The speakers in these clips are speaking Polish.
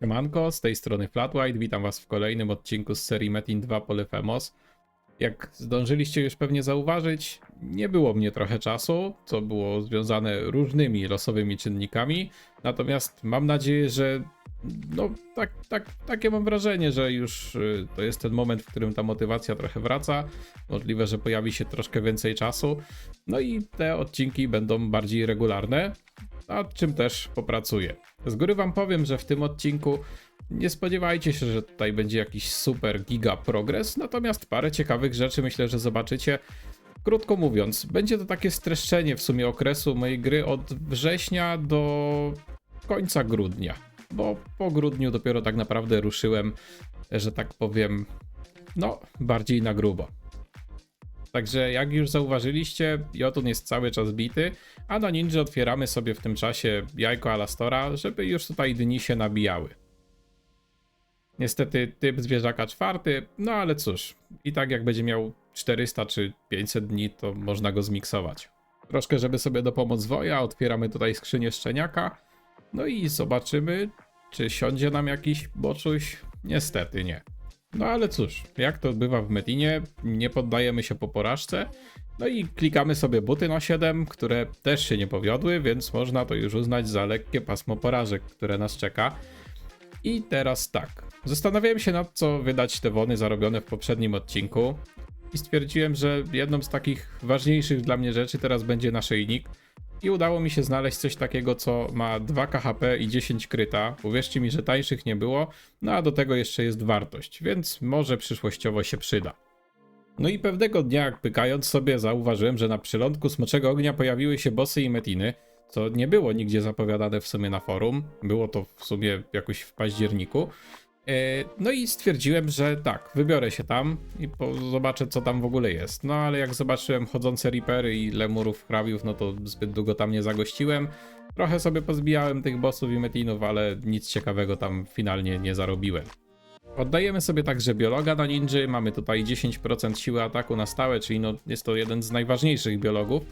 Siemanko, z tej strony Flatwhite, witam was w kolejnym odcinku z serii Metin 2 Polyphemos. Jak zdążyliście już pewnie zauważyć, nie było mnie trochę czasu, co było związane różnymi losowymi czynnikami, natomiast mam nadzieję, że no tak, tak, takie mam wrażenie, że już y, to jest ten moment, w którym ta motywacja trochę wraca, możliwe, że pojawi się troszkę więcej czasu, no i te odcinki będą bardziej regularne, nad czym też popracuję. Z góry wam powiem, że w tym odcinku nie spodziewajcie się, że tutaj będzie jakiś super giga progres, natomiast parę ciekawych rzeczy myślę, że zobaczycie. Krótko mówiąc, będzie to takie streszczenie w sumie okresu mojej gry od września do końca grudnia, bo po grudniu dopiero tak naprawdę ruszyłem, że tak powiem, no bardziej na grubo. Także jak już zauważyliście, Jotun jest cały czas bity, a na ninja otwieramy sobie w tym czasie jajko Alastora, żeby już tutaj dni się nabijały. Niestety typ zwierzaka czwarty, no ale cóż, i tak jak będzie miał 400 czy 500 dni, to można go zmiksować. Troszkę, żeby sobie dopomóc woja, otwieramy tutaj skrzynię szczeniaka, no i zobaczymy, czy siądzie nam jakiś boczuś. Niestety nie. No ale cóż, jak to bywa w Medinie, nie poddajemy się po porażce. No i klikamy sobie buty na 7, które też się nie powiodły, więc można to już uznać za lekkie pasmo porażek, które nas czeka. I teraz tak. Zastanawiałem się nad co wydać te wony zarobione w poprzednim odcinku. I stwierdziłem, że jedną z takich ważniejszych dla mnie rzeczy teraz będzie naszyjnik. I udało mi się znaleźć coś takiego, co ma 2 KHP i 10 kryta. Uwierzcie mi, że tańszych nie było, no a do tego jeszcze jest wartość, więc może przyszłościowo się przyda. No i pewnego dnia, pykając sobie, zauważyłem, że na przylądku Smoczego Ognia pojawiły się bossy i metiny, co nie było nigdzie zapowiadane w sumie na forum. Było to w sumie jakoś w październiku. E, No i stwierdziłem, że tak, wybiorę się tam i zobaczę, co tam w ogóle jest. No ale jak zobaczyłem chodzące Reapery i lemurów, hrabiów, no to zbyt długo tam nie zagościłem. Trochę sobie pozbijałem tych bossów i metinów, ale nic ciekawego tam finalnie nie zarobiłem. Oddajemy sobie także biologa na ninja, mamy tutaj 10% siły ataku na stałe, czyli no jest to jeden z najważniejszych biologów,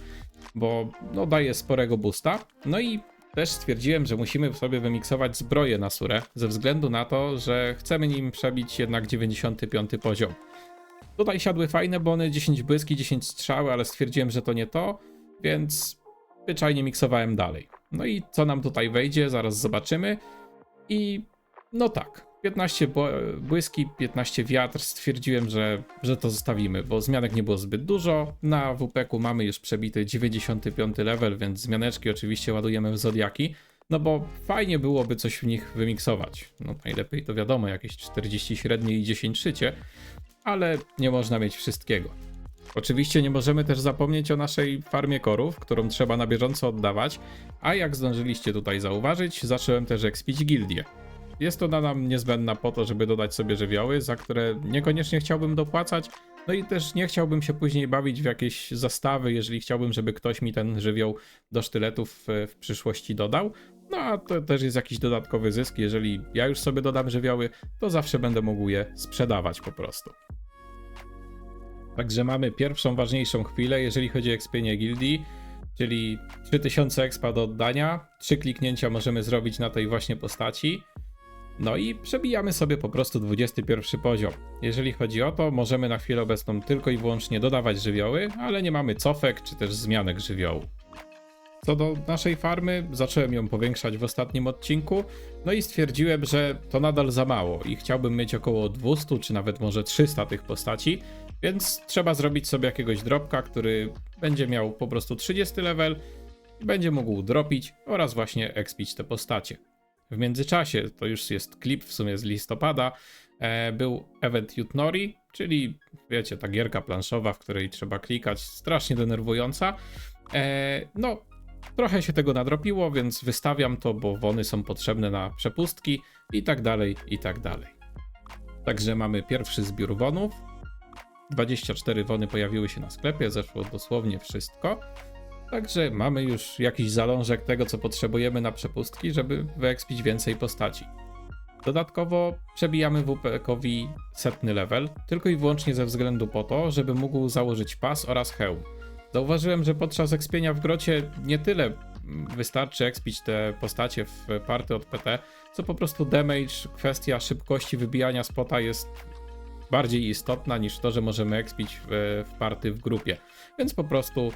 bo no daje sporego boosta. No i też stwierdziłem, że musimy sobie wymiksować zbroję na surę, ze względu na to, że chcemy nim przebić jednak 95 poziom. Tutaj siadły fajne bony, 10 błyski, 10 strzały, ale stwierdziłem, że to nie to, więc zwyczajnie miksowałem dalej. No i co nam tutaj wejdzie, zaraz zobaczymy. I no tak, 15 bł- błyski, 15 wiatr, stwierdziłem, że, że to zostawimy, bo zmianek nie było zbyt dużo. Na WP-ku mamy już przebity 95 level, więc zmianeczki oczywiście ładujemy w zodiaki. No bo fajnie byłoby coś w nich wymiksować. No najlepiej to wiadomo, jakieś 40 średnie i 10 szycie, ale nie można mieć wszystkiego. Oczywiście nie możemy też zapomnieć o naszej farmie korów, którą trzeba na bieżąco oddawać, a jak zdążyliście tutaj zauważyć, zacząłem też ekspić gildię. Jest to nam niezbędna po to, żeby dodać sobie żywioły, za które niekoniecznie chciałbym dopłacać, no i też nie chciałbym się później bawić w jakieś zastawy, jeżeli chciałbym, żeby ktoś mi ten żywioł do sztyletów w, w przyszłości dodał. No a to też jest jakiś dodatkowy zysk, jeżeli ja już sobie dodam żywioły, to zawsze będę mógł je sprzedawać po prostu. Także mamy pierwszą ważniejszą chwilę, jeżeli chodzi o ekspienie gildii, czyli 3000 expa do oddania. Trzy kliknięcia możemy zrobić na tej właśnie postaci. No i przebijamy sobie po prostu 21 poziom. Jeżeli chodzi o to, możemy na chwilę obecną tylko i wyłącznie dodawać żywioły, ale nie mamy cofek czy też zmianek żywiołu. Co do naszej farmy, zacząłem ją powiększać w ostatnim odcinku, no i stwierdziłem, że to nadal za mało i chciałbym mieć około 200 czy nawet może 300 tych postaci, więc trzeba zrobić sobie jakiegoś dropka, który będzie miał po prostu 30 level, będzie mógł dropić oraz właśnie expić te postacie. W międzyczasie, to już jest klip w sumie z listopada, e, był event Jutnori, czyli wiecie, ta gierka planszowa, w której trzeba klikać, strasznie denerwująca. E, no, trochę się tego nadropiło, więc wystawiam to, bo wony są potrzebne na przepustki i tak dalej, i tak dalej. Także mamy pierwszy zbiór wonów. 24 wony pojawiły się na sklepie, zeszło dosłownie wszystko. Także mamy już jakiś zalążek tego, co potrzebujemy na przepustki, żeby wyekspić więcej postaci. Dodatkowo przebijamy WP-kowi setny level, tylko i wyłącznie ze względu po to, żeby mógł założyć pas oraz hełm. Zauważyłem, że podczas ekspienia w grocie nie tyle wystarczy expić te postacie w party od PT, co po prostu damage, kwestia szybkości wybijania spota jest bardziej istotna niż to, że możemy expić w, w party w grupie. Więc po prostu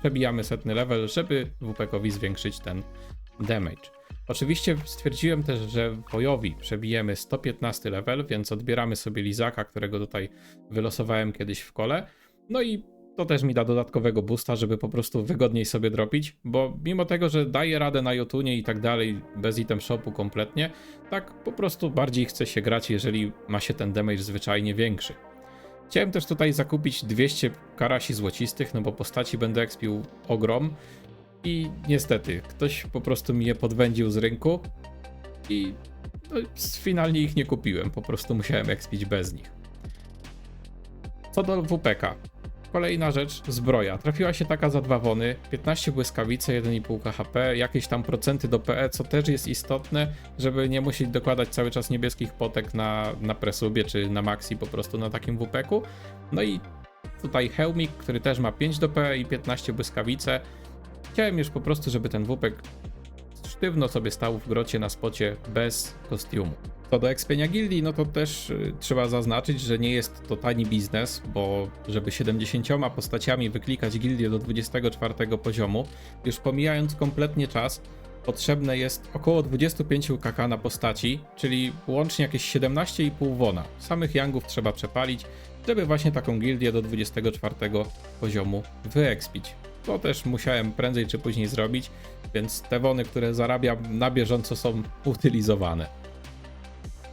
przebijamy setny level, żeby WP-kowi zwiększyć ten damage. Oczywiście stwierdziłem też, że wojowi przebijemy 115 level, więc odbieramy sobie Lizaka, którego tutaj wylosowałem kiedyś w kole. No i to też mi da dodatkowego boosta, żeby po prostu wygodniej sobie dropić, bo mimo tego, że daję radę na Jotunie i tak dalej, bez item shopu kompletnie, tak po prostu bardziej chce się grać, jeżeli ma się ten damage zwyczajnie większy. Chciałem też tutaj zakupić 200 karasi złocistych, no bo postaci będę expił ogrom i niestety ktoś po prostu mi je podwędził z rynku i no, finalnie ich nie kupiłem, po prostu musiałem expić bez nich. Co do WPK. Kolejna rzecz, zbroja. Trafiła się taka za dwa wony, 15 błyskawice, 1,5 KHP, jakieś tam procenty do PE, co też jest istotne, żeby nie musieć dokładać cały czas niebieskich potek na, na presubie czy na maxi po prostu na takim WP-ku. No i tutaj hełmik, który też ma 5 do PE i 15 błyskawice. Chciałem już po prostu, żeby ten WP sztywno sobie stał w grocie na spocie bez kostiumu. Co do ekspienia gildii, no to też y, trzeba zaznaczyć, że nie jest to tani biznes, bo żeby 70 postaciami wyklikać gildię do 24 poziomu, już pomijając kompletnie czas, potrzebne jest około 25 kk na postaci, czyli łącznie jakieś 17,5 wona. Samych yangów trzeba przepalić, żeby właśnie taką gildię do 24 poziomu wyekspić. To też musiałem prędzej czy później zrobić, więc te wony, które zarabiam na bieżąco są utylizowane.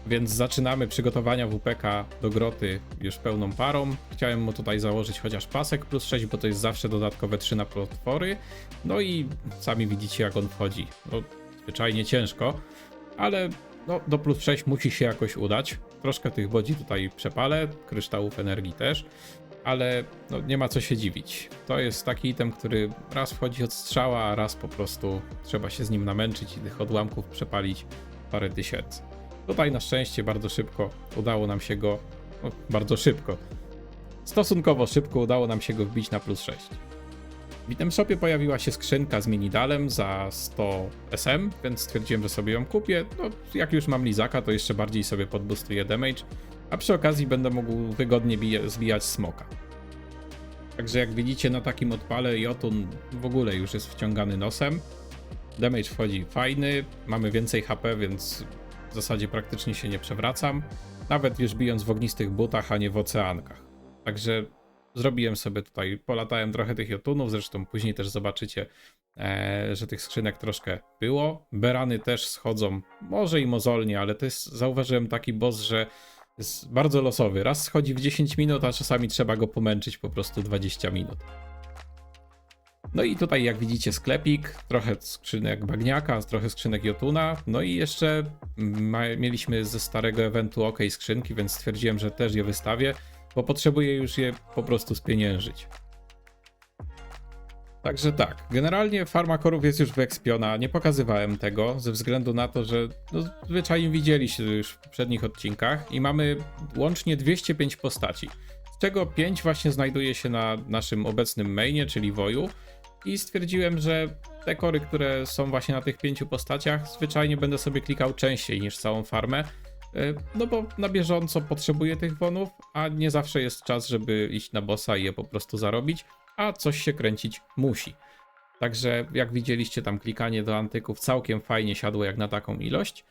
Więc zaczynamy przygotowania WPK do groty już pełną parą. Chciałem mu tutaj założyć chociaż pasek plus 6, bo to jest zawsze dodatkowe 3 na potwory. No i sami widzicie jak on wchodzi. No, zwyczajnie ciężko, ale no, do plus 6 musi się jakoś udać. Troszkę tych bodzi tutaj przepalę, kryształów energii też, ale no, nie ma co się dziwić. To jest taki item, który raz wchodzi od strzała, a raz po prostu trzeba się z nim namęczyć i tych odłamków przepalić parę tysięcy. Tutaj na szczęście bardzo szybko udało nam się go, no, bardzo szybko, stosunkowo szybko udało nam się go wbić na plus 6. W item shopie pojawiła się skrzynka z minidalem za 100 SM, więc stwierdziłem, że sobie ją kupię. No, jak już mam lizaka, to jeszcze bardziej sobie podbustuję damage, a przy okazji będę mógł wygodnie zbijać smoka. Także jak widzicie na takim odpale Jotun w ogóle już jest wciągany nosem. Damage wchodzi fajny, mamy więcej HP, więc w zasadzie praktycznie się nie przewracam. Nawet już bijąc w ognistych butach, a nie w oceankach. Także zrobiłem sobie tutaj, polatałem trochę tych jotunów, zresztą później też zobaczycie, e, że tych skrzynek troszkę było. Berany też schodzą, może i mozolnie, ale to jest, zauważyłem taki boss, że jest bardzo losowy. Raz schodzi w 10 minut, a czasami trzeba go pomęczyć po prostu 20 minut. No i tutaj jak widzicie sklepik, trochę skrzynek bagniaka, trochę skrzynek jotuna, no i jeszcze mieliśmy ze starego eventu OK skrzynki, więc stwierdziłem, że też je wystawię, bo potrzebuję już je po prostu spieniężyć. Także tak, generalnie farma korów jest już wyekspiona, nie pokazywałem tego ze względu na to, że no, zwyczajnie widzieliście już w poprzednich odcinkach i mamy łącznie 205 postaci, z czego 5 właśnie znajduje się na naszym obecnym mainie, czyli Woju. I stwierdziłem, że te kory, które są właśnie na tych pięciu postaciach, zwyczajnie będę sobie klikał częściej niż całą farmę, y, no bo na bieżąco potrzebuję tych wonów, a nie zawsze jest czas, żeby iść na bossa i je po prostu zarobić, a coś się kręcić musi. Także jak widzieliście tam klikanie do antyków całkiem fajnie siadło jak na taką ilość.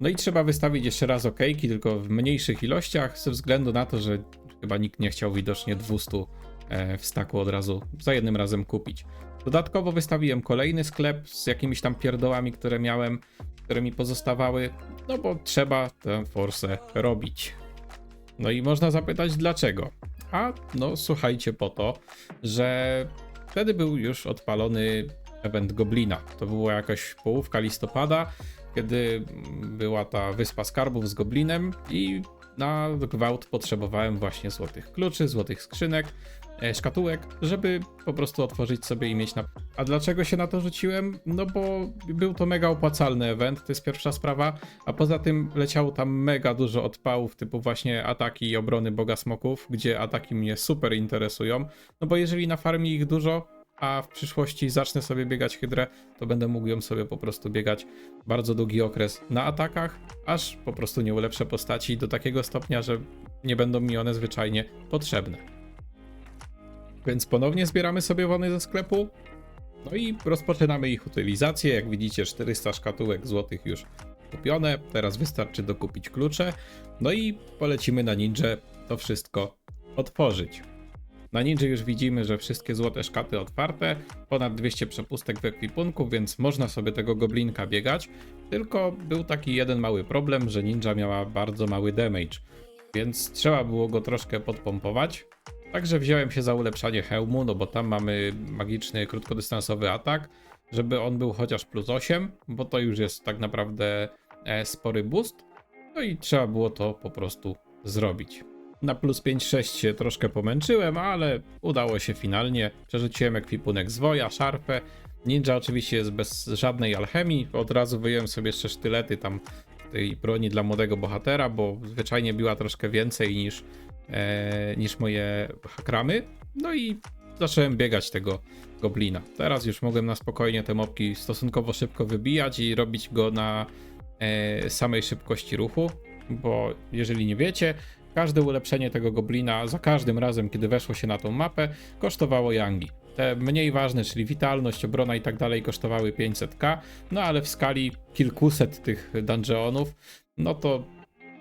No i trzeba wystawić jeszcze raz okejki, tylko w mniejszych ilościach, ze względu na to, że chyba nikt nie chciał widocznie 200 e, w staku od razu za jednym razem kupić. Dodatkowo wystawiłem kolejny sklep z jakimiś tam pierdołami, które miałem, które mi pozostawały, no bo trzeba tę forsę robić. No i można zapytać dlaczego. A no słuchajcie po to, że wtedy był już odpalony event Goblina. To była jakaś połówka listopada, kiedy była ta wyspa skarbów z Goblinem i na gwałt potrzebowałem właśnie złotych kluczy, złotych skrzynek, szkatułek, żeby po prostu otworzyć sobie i mieć na. A dlaczego się na to rzuciłem? No bo był to mega opłacalny event, to jest pierwsza sprawa, a poza tym leciało tam mega dużo odpałów, typu właśnie ataki i obrony boga smoków, gdzie ataki mnie super interesują, no bo jeżeli na farmie ich dużo, a w przyszłości zacznę sobie biegać hydrę, to będę mógł ją sobie po prostu biegać bardzo długi okres na atakach, aż po prostu nie ulepszę postaci do takiego stopnia, że nie będą mi one zwyczajnie potrzebne. Więc ponownie zbieramy sobie wony ze sklepu. No i rozpoczynamy ich utylizację. Jak widzicie, 400 szkatułek złotych już kupione. Teraz wystarczy dokupić klucze. No i polecimy na Ninja to wszystko otworzyć. Na Ninja już widzimy, że wszystkie złote szkaty otwarte, ponad 200 przepustek w ekwipunku, więc można sobie tego goblinka biegać. Tylko był taki jeden mały problem, że Ninja miała bardzo mały damage, więc trzeba było go troszkę podpompować. Także wziąłem się za ulepszanie hełmu, no bo tam mamy magiczny krótkodystansowy atak, żeby on był chociaż plus 8, bo to już jest tak naprawdę e, spory boost. No i trzeba było to po prostu zrobić. Na plus 5-6 się troszkę pomęczyłem, ale udało się finalnie. Przerzuciłem ekwipunek zwoja, szarfę. Ninja oczywiście jest bez żadnej alchemii. Od razu wyjąłem sobie jeszcze sztylety tam tej broni dla młodego bohatera, bo zwyczajnie biła troszkę więcej niż, e, niż moje hakramy. No i zacząłem biegać tego goblina. Teraz już mogłem na spokojnie te mopki stosunkowo szybko wybijać i robić go na e, samej szybkości ruchu, bo jeżeli nie wiecie, każde ulepszenie tego goblina za każdym razem, kiedy weszło się na tą mapę, kosztowało yangi. Te mniej ważne, czyli witalność, obrona i tak dalej, kosztowały 500k, no ale w skali kilkuset tych dungeonów, no to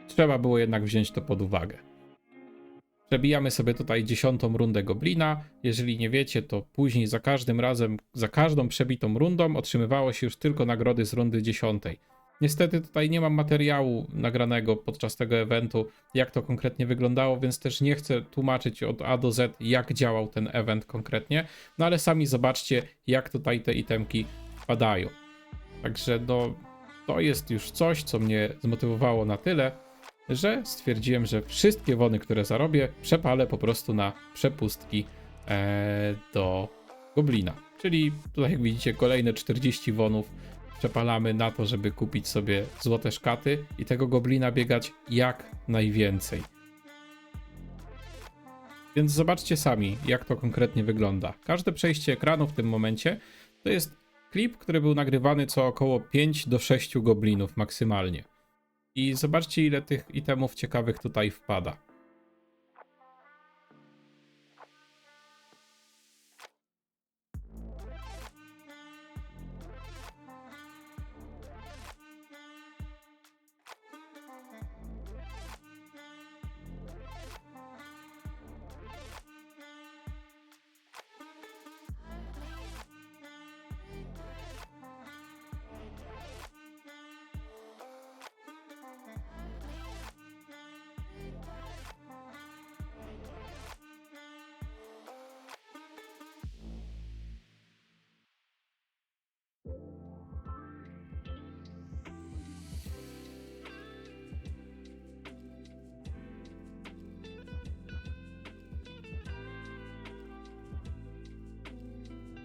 trzeba było jednak wziąć to pod uwagę. Przebijamy sobie tutaj dziesiątą rundę goblina. Jeżeli nie wiecie, to później za każdym razem, za każdą przebitą rundą otrzymywało się już tylko nagrody z rundy dziesiątej. Niestety tutaj nie mam materiału nagranego podczas tego eventu, jak to konkretnie wyglądało, więc też nie chcę tłumaczyć od A do Z, jak działał ten event konkretnie. No ale sami zobaczcie, jak tutaj te itemki wpadają. Także no, to jest już coś, co mnie zmotywowało na tyle, że stwierdziłem, że wszystkie wony, które zarobię, przepalę po prostu na przepustki e, do goblina. Czyli tutaj jak widzicie kolejne 40 wonów przepalamy na to, żeby kupić sobie złote szkaty i tego goblina biegać jak najwięcej. Więc zobaczcie sami, jak to konkretnie wygląda. Każde przejście ekranu w tym momencie to jest klip, który był nagrywany co około 5 do 6 goblinów maksymalnie. I zobaczcie, ile tych itemów ciekawych tutaj wpada.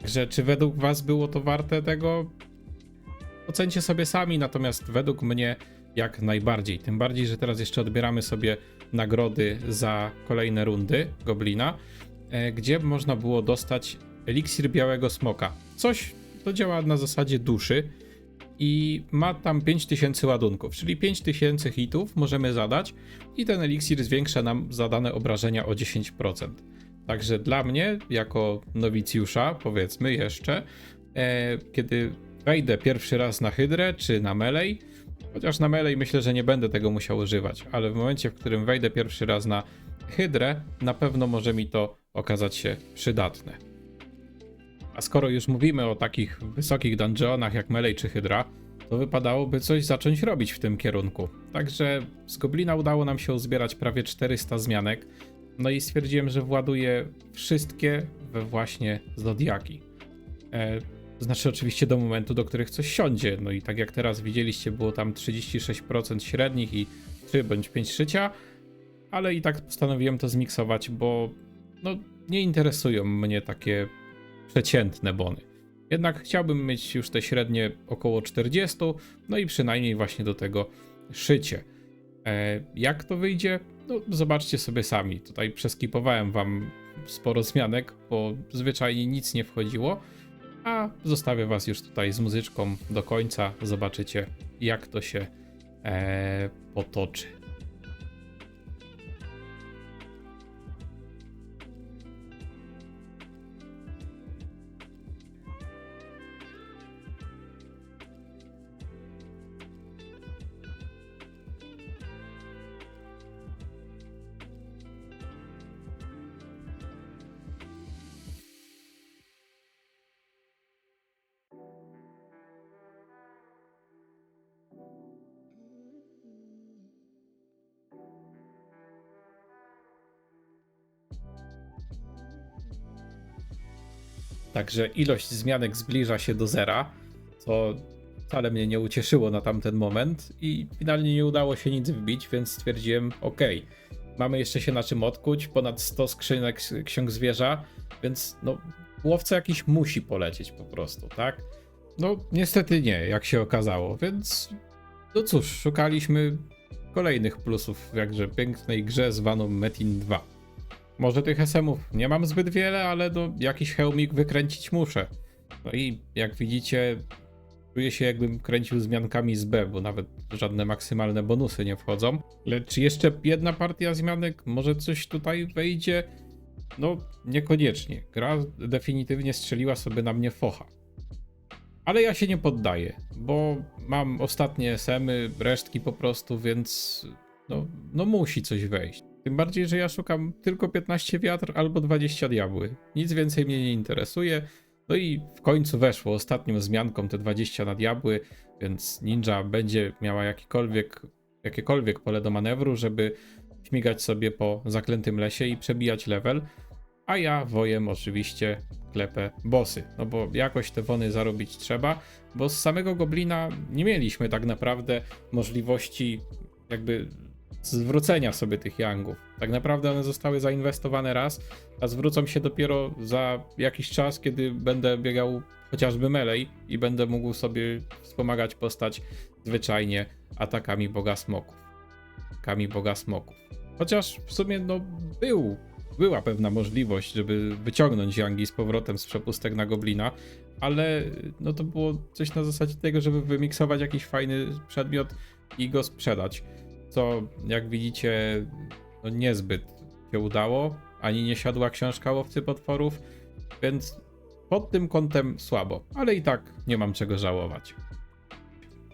Także czy według Was było to warte tego? Ocencie sobie sami, natomiast według mnie jak najbardziej. Tym bardziej, że teraz jeszcze odbieramy sobie nagrody za kolejne rundy Goblina, e, gdzie można było dostać eliksir białego smoka. Coś, to działa na zasadzie duszy i ma tam 5000 ładunków, czyli 5000 hitów możemy zadać i ten eliksir zwiększa nam zadane obrażenia o 10%. Także dla mnie, jako nowicjusza, powiedzmy jeszcze, e, kiedy wejdę pierwszy raz na Hydrę czy na Melee, chociaż na Melee myślę, że nie będę tego musiał używać, ale w momencie, w którym wejdę pierwszy raz na Hydrę, na pewno może mi to okazać się przydatne. A skoro już mówimy o takich wysokich dungeonach jak Melee czy Hydra, to wypadałoby coś zacząć robić w tym kierunku. Także z Goblina udało nam się uzbierać prawie 400 zmianek, no i stwierdziłem, że właduję wszystkie we właśnie Zodiaki. E, to znaczy oczywiście do momentu, do których coś siądzie. No i tak jak teraz widzieliście, było tam 36% średnich i 3 bądź 5 szycia, ale i tak postanowiłem to zmiksować, bo no, nie interesują mnie takie przeciętne bony. Jednak chciałbym mieć już te średnie około 40, no i przynajmniej właśnie do tego szycie. E, jak to wyjdzie? No, zobaczcie sobie sami. Tutaj przeskipowałem wam sporo zmianek, bo zwyczajnie nic nie wchodziło. A zostawię Was już tutaj z muzyczką do końca. Zobaczycie, jak to się e, potoczy. Także ilość zmianek zbliża się do zera, co wcale mnie nie ucieszyło na tamten moment i finalnie nie udało się nic wbić, więc stwierdziłem, ok, mamy jeszcze się na czym odkuć, ponad 100 skrzynek ksiąg zwierza, więc no łowca jakiś musi polecieć po prostu, tak? No niestety nie, jak się okazało, więc no cóż, szukaliśmy kolejnych plusów w jakże pięknej grze zwaną Metin 2. Może tych SM-ów nie mam zbyt wiele, ale no, jakiś hełmik wykręcić muszę. No i jak widzicie, czuję się jakbym kręcił zmiankami z B, bo nawet żadne maksymalne bonusy nie wchodzą. Lecz jeszcze jedna partia zmianek, może coś tutaj wejdzie? No, niekoniecznie. Gra definitywnie strzeliła sobie na mnie focha. Ale ja się nie poddaję, bo mam ostatnie SM-y, resztki po prostu, więc no, no musi coś wejść. Tym bardziej, że ja szukam tylko 15 wiatr albo 20 diabły. Nic więcej mnie nie interesuje. No i w końcu weszło ostatnią zmianką te 20 na diabły, więc ninja będzie miała jakikolwiek, jakiekolwiek pole do manewru, żeby śmigać sobie po zaklętym lesie i przebijać level. A ja wojem oczywiście klepę bossy, no bo jakoś te wony zarobić trzeba, bo z samego goblina nie mieliśmy tak naprawdę możliwości jakby zwrócenia sobie tych yangów. Tak naprawdę one zostały zainwestowane raz, a zwrócą się dopiero za jakiś czas, kiedy będę biegał chociażby melee i będę mógł sobie wspomagać postać zwyczajnie atakami boga smoków. Atakami boga smoków. Chociaż w sumie no był, była pewna możliwość, żeby wyciągnąć yangi z powrotem z przepustek na goblina, ale no to było coś na zasadzie tego, żeby wymiksować jakiś fajny przedmiot i go sprzedać co jak widzicie no niezbyt się udało, ani nie siadła książka łowcy potworów, więc pod tym kątem słabo, ale i tak nie mam czego żałować.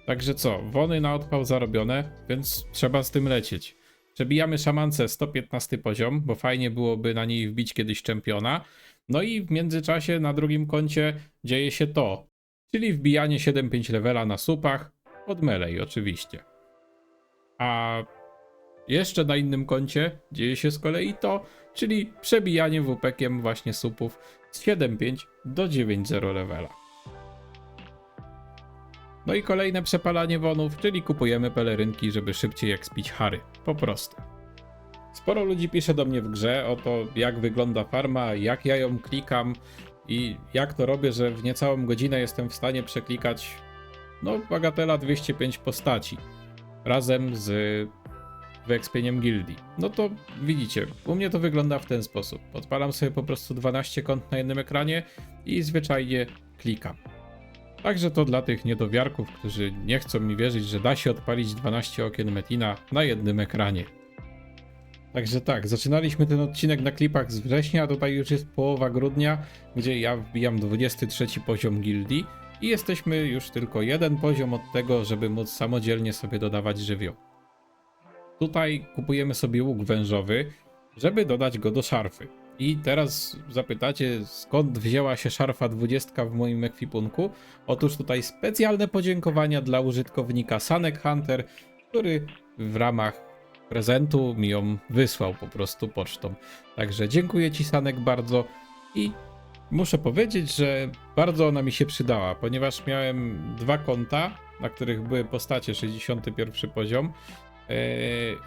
Także co, wony na odpał zarobione, więc trzeba z tym lecieć. Przebijamy szamance 115 poziom, bo fajnie byłoby na niej wbić kiedyś czempiona. No i w międzyczasie na drugim koncie dzieje się to, czyli wbijanie 7-5 levela na supach, od melee oczywiście. A jeszcze na innym koncie dzieje się z kolei to, czyli przebijanie WP-kiem właśnie supów z 7.5 do 9.0 levela. No i kolejne przepalanie wonów, czyli kupujemy pelerynki, żeby szybciej ekspić hary. Po prostu. Sporo ludzi pisze do mnie w grze o to, jak wygląda farma, jak ja ją klikam i jak to robię, że w niecałą godzinę jestem w stanie przeklikać, no, bagatela 205 postaci razem z wyekspieniem gildii. No to widzicie, u mnie to wygląda w ten sposób. Odpalam sobie po prostu 12 kont na jednym ekranie i zwyczajnie klikam. Także to dla tych niedowiarków, którzy nie chcą mi wierzyć, że da się odpalić 12 okien Metina na jednym ekranie. Także tak, zaczynaliśmy ten odcinek na klipach z września, a tutaj już jest połowa grudnia, gdzie ja wbijam 23 poziom gildii i jesteśmy już tylko jeden poziom od tego, żeby móc samodzielnie sobie dodawać żywioł. Tutaj kupujemy sobie łuk wężowy, żeby dodać go do szarfy. I teraz zapytacie, skąd wzięła się szarfa 20 w moim ekwipunku? Otóż tutaj specjalne podziękowania dla użytkownika Sanek Hunter, który w ramach prezentu mi ją wysłał po prostu pocztą. Także dziękuję Ci Sanek bardzo i muszę powiedzieć, że bardzo ona mi się przydała, ponieważ miałem dwa konta, na których były postacie 61 poziom yy,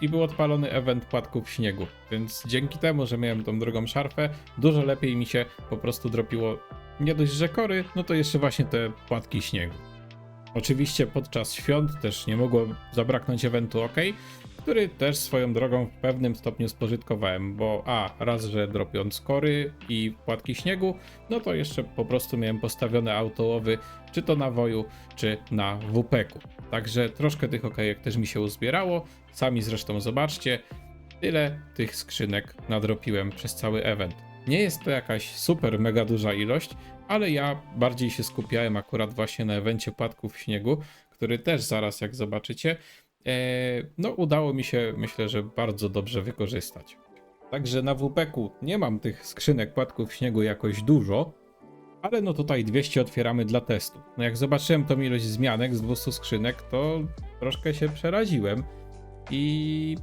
i był odpalony event płatków śniegu, więc dzięki temu, że miałem tą drugą szarfę, dużo lepiej mi się po prostu dropiło nie dość, że kory, no to jeszcze właśnie te płatki śniegu. Oczywiście podczas świąt też nie mogło zabraknąć eventu OK, który też swoją drogą w pewnym stopniu spożytkowałem, bo a, raz, że dropiąc kory i płatki śniegu, no to jeszcze po prostu miałem postawione autołowy, czy to na woju, czy na WP-ku. Także troszkę tych okejek też mi się uzbierało, sami zresztą zobaczcie, tyle tych skrzynek nadropiłem przez cały event. Nie jest to jakaś super mega duża ilość, ale ja bardziej się skupiałem akurat właśnie na evencie płatków śniegu, który też zaraz jak zobaczycie, no udało mi się myślę, że bardzo dobrze wykorzystać. Także na WP-ku nie mam tych skrzynek płatków śniegu jakoś dużo, ale no tutaj 200 otwieramy dla testu. No jak zobaczyłem tą ilość zmianek z 200 skrzynek, to troszkę się przeraziłem i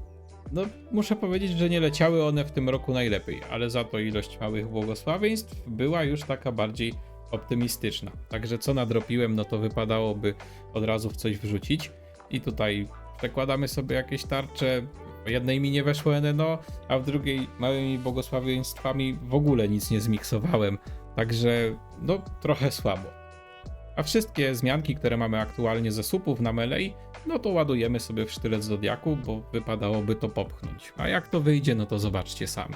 no muszę powiedzieć, że nie leciały one w tym roku najlepiej, ale za to ilość małych błogosławieństw była już taka bardziej optymistyczna. Także co nadropiłem, no to wypadałoby od razu w coś wrzucić i tutaj przekładamy sobie jakieś tarcze. W jednej mi nie weszło NNO, a w drugiej małymi błogosławieństwami w ogóle nic nie zmiksowałem. Także no trochę słabo. A wszystkie zmianki, które mamy aktualnie ze supów na Melee, no to ładujemy sobie w sztylet Zodiaku, bo wypadałoby to popchnąć. A jak to wyjdzie, no to zobaczcie sami.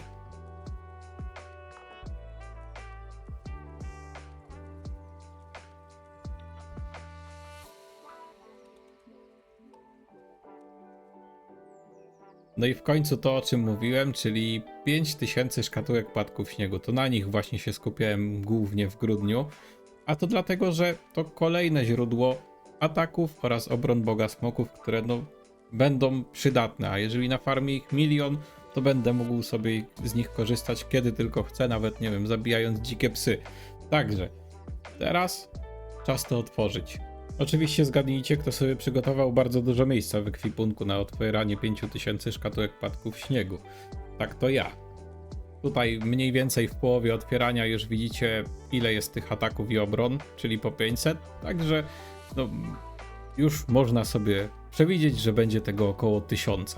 No i w końcu to, o czym mówiłem, czyli 5000 szkatułek płatków śniegu. To na nich właśnie się skupiałem głównie w grudniu. A to dlatego, że to kolejne źródło ataków oraz obron Boga Smoków, które no będą przydatne. A jeżeli na farmie ich milion, to będę mógł sobie z nich korzystać kiedy tylko chcę, nawet nie wiem, zabijając dzikie psy. Także teraz czas to otworzyć. Oczywiście zgadnijcie, kto sobie przygotował bardzo dużo miejsca w ekwipunku na otwieranie 5000 szkatułek płatków śniegu. Tak to ja. Tutaj mniej więcej w połowie otwierania już widzicie ile jest tych ataków i obron, czyli po 500, także no, już można sobie przewidzieć, że będzie tego około 1000.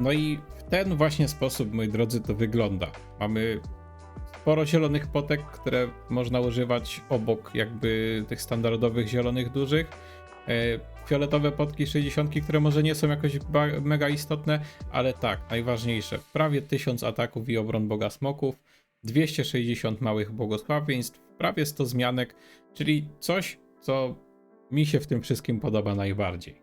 No i w ten właśnie sposób, moi drodzy, to wygląda. Mamy sporo zielonych potek, które można używać obok jakby tych standardowych zielonych dużych. E, Fioletowe potki 60, które może nie są jakoś mega istotne, ale tak, najważniejsze. Prawie 1000 ataków i obron Boga Smoków, 260 małych błogosławieństw, prawie 100 zmianek, czyli coś, co mi się w tym wszystkim podoba najbardziej.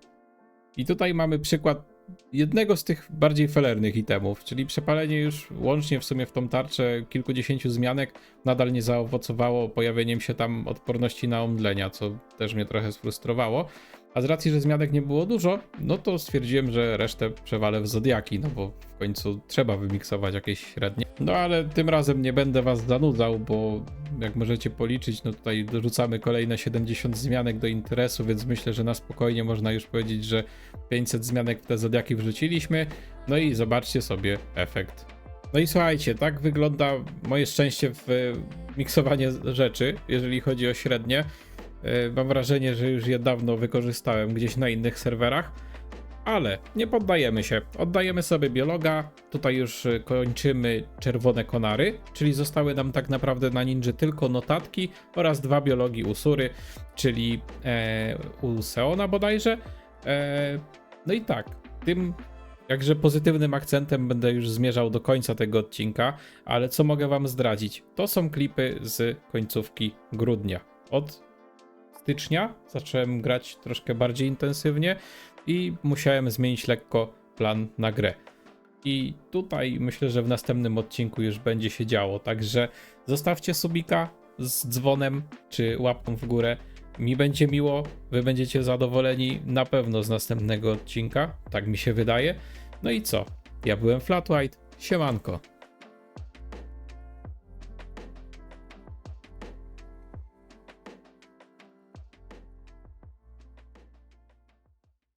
I tutaj mamy przykład jednego z tych bardziej felernych itemów, czyli przepalenie już łącznie w sumie w tą tarczę kilkudziesięciu zmianek nadal nie zaowocowało pojawieniem się tam odporności na omdlenia, co też mnie trochę sfrustrowało. A z racji, że zmianek nie było dużo, no to stwierdziłem, że resztę przewalę w Zodiaki, no bo w końcu trzeba wymiksować jakieś średnie. No ale tym razem nie będę was zanudzał, bo jak możecie policzyć, no tutaj dorzucamy kolejne 70 zmianek do interesu, więc myślę, że na spokojnie można już powiedzieć, że 500 zmianek w te Zodiaki wrzuciliśmy. No i zobaczcie sobie efekt. No i słuchajcie, tak wygląda moje szczęście w miksowanie rzeczy, jeżeli chodzi o średnie. E, Mam wrażenie, że już je dawno wykorzystałem gdzieś na innych serwerach, ale nie poddajemy się. Oddajemy sobie biologa. Tutaj już e, kończymy czerwone konary, czyli zostały nam tak naprawdę na ninja tylko notatki oraz dwa biologi usury, czyli e, u Seona bodajże. E, no i tak, tym jakże pozytywnym akcentem będę już zmierzał do końca tego odcinka, ale co mogę wam zdradzić? To są klipy z końcówki grudnia. Od stycznia zacząłem grać troszkę bardziej intensywnie i musiałem zmienić lekko plan na grę. I tutaj myślę, że w następnym odcinku już będzie się działo, także zostawcie subika z dzwonem czy łapką w górę. Mi będzie miło, wy będziecie zadowoleni na pewno z następnego odcinka, tak mi się wydaje. No i co? Ja byłem Flat White, siemanko.